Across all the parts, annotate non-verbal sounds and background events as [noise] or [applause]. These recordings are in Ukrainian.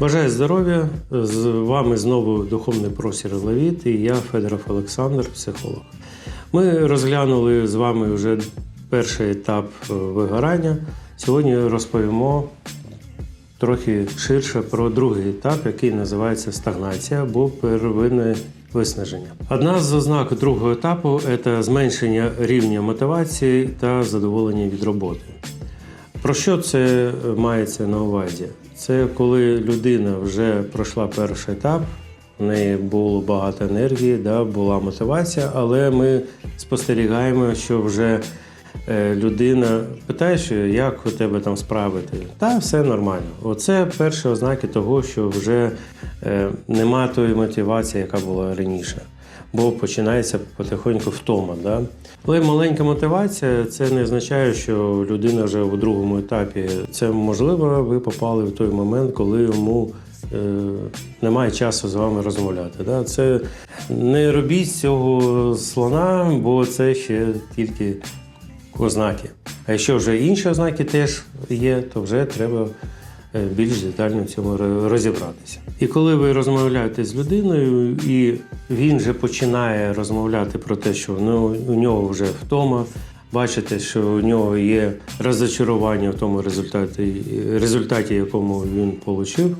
Бажаю здоров'я! З вами знову духовний просір Левіт і я, Федоров Олександр, психолог. Ми розглянули з вами вже перший етап е, вигорання. Сьогодні розповімо трохи ширше про другий етап, який називається стагнація або первинне виснаження. Одна з ознак другого етапу це зменшення рівня мотивації та задоволення від роботи. Про що це мається на увазі? Це коли людина вже пройшла перший етап, в неї було багато енергії, да, була мотивація, але ми спостерігаємо, що вже е, людина питає, що як у тебе там справити? Та все нормально. Оце перші ознаки того, що вже е, нема тої мотивації, яка була раніше. Бо починається потихоньку втома. Да? Але маленька мотивація це не означає, що людина вже у другому етапі. Це можливо, ви попали в той момент, коли йому е, немає часу з вами розмовляти. Да? Це не робіть цього слона, бо це ще тільки ознаки. А якщо вже інші ознаки теж є, то вже треба більш детально в цьому розібратися. І коли ви розмовляєте з людиною, і він вже починає розмовляти про те, що ну, у нього вже втома, бачите, що у нього є розочарування в тому результаті, результаті якому він отримав,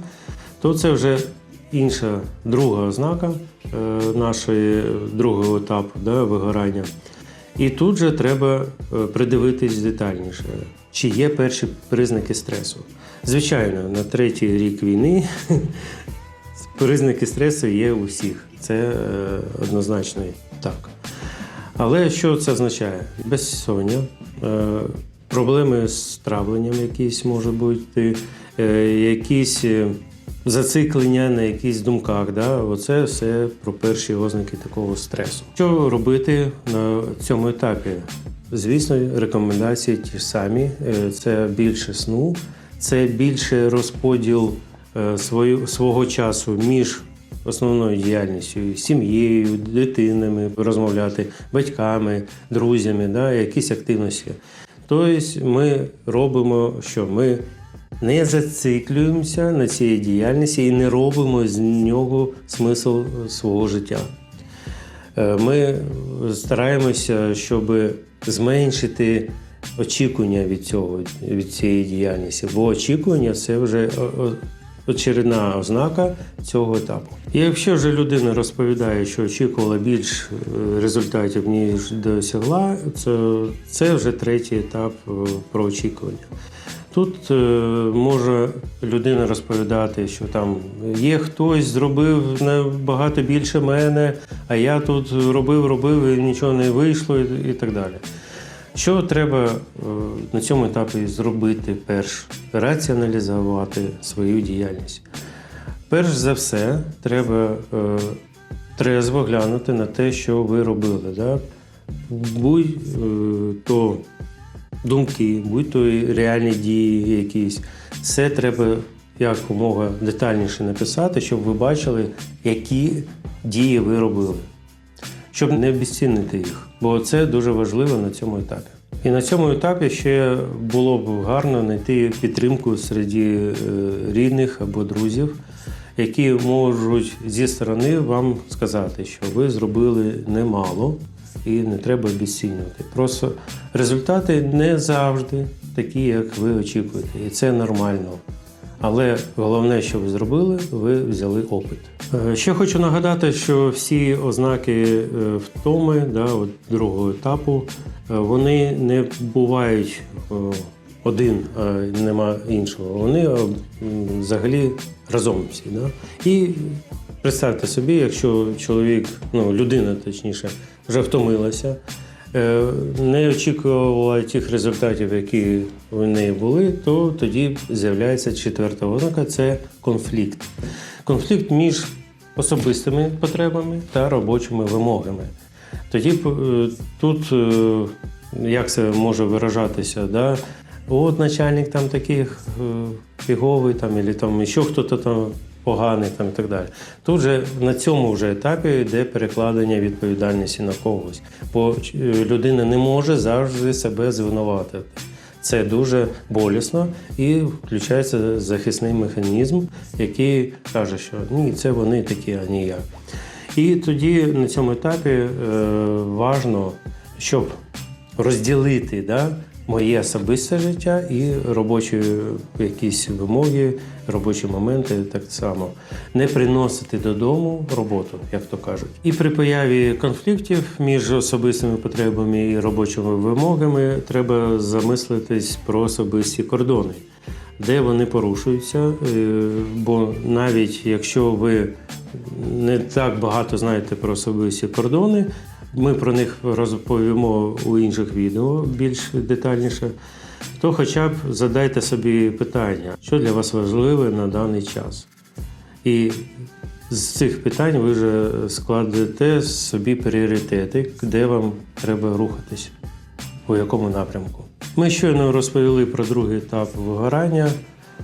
то це вже інша друга ознака е, нашої другого етапу да, вигорання. І тут же треба е, придивитись детальніше, чи є перші признаки стресу. Звичайно, на третій рік війни [laughs] признаки стресу є у всіх. Це е, однозначно так. Але що це означає? Безсоння, е, проблеми з травленням якісь можуть бути, е, якісь зациклення на якісь думках. Да? Оце все про перші ознаки такого стресу. Що робити на цьому етапі? Звісно, рекомендації ті ж самі: Е, це більше сну, це більше розподіл е, свого часу між основною діяльністю, сім'єю, дитинами, розмовляти, батьками, друзями, да, якісь активності. Тобто ми робимо, що ми не зациклюємося на цій діяльності і не робимо з нього смисл свого життя. Е, Ми стараємося, щоб зменшити очікування від цього, від цієї діяльності, бо очікування це вже о- о- очередна ознака цього етапу. І якщо вже людина розповідає, що очікувала більш е, результатів, ніж досягла, це, це вже третій етап е, про очікування. Тут е, може людина розповідати, що там є хтось зробив набагато більше мене, а я тут робив, робив і нічого не вийшло, і, так далі. Що треба е, на цьому етапі зробити перш? Раціоналізувати свою діяльність. Перш за все, треба е, трезво глянути на те, що ви робили. Да? Будь е, думки, будь то реальні дії якісь. Все треба якомога детальніше написати, щоб ви бачили, які дії ви робили щоб не обіцінити їх, бо це дуже важливо на цьому етапі. І на цьому етапі ще було б гарно знайти підтримку серед е, рідних або друзів, які можуть зі сторони вам сказати, що ви зробили немало і не треба обіцінювати. Просто результати не завжди такі, як ви очікуєте, і це нормально. Але головне, що ви зробили, ви взяли опит. Е, Ще хочу нагадати, що всі ознаки е, втоми да, от другого етапу, е, вони не бувають один, а нема іншого. Вони взагалі разом всі. Да? І представте собі, якщо чоловік, ну людина точніше, вже втомилася, е, не очікувала тих результатів, які в неї були, то тоді з'являється четверта ознака це конфлікт. Конфлікт між особистими потребами та робочими вимогами. Тоді е, тут е, як це може виражатися? Да? От начальник там таких фіговий, там, або там ще хтось там поганий там, і так далі. Тут же на цьому вже етапі йде перекладення відповідальності на когось. Бо е, людина не може завжди себе звинуватити. Це дуже болісно і включається захисний механізм, який каже, що ні, це вони такі, а не я. І тоді на цьому етапі е, важно, щоб розділити да, моє особисте життя і робочі якісь вимоги, робочі моменти так само. Не приносити додому роботу, як то кажуть. І при появі конфліктів між особистими потребами і робочими вимогами треба замислитись про особисті кордони. Де вони порушуються, Е, бо навіть якщо ви не так багато знаєте про особисті кордони, ми про них розповімо у інших відео більш детальніше, то хоча б задайте собі питання, що для вас важливе на даний час. І з цих питань ви вже складете собі пріоритети, де вам треба рухатись, у якому напрямку. Ми щойно розповіли про другий етап вигорання.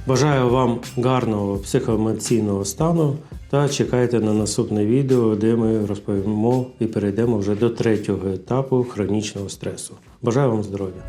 Бажаю вам гарного психоемоційного стану та чекайте на наступне відео, де ми розповімо і перейдемо вже до третього етапу хронічного стресу. Бажаю вам здоров'я!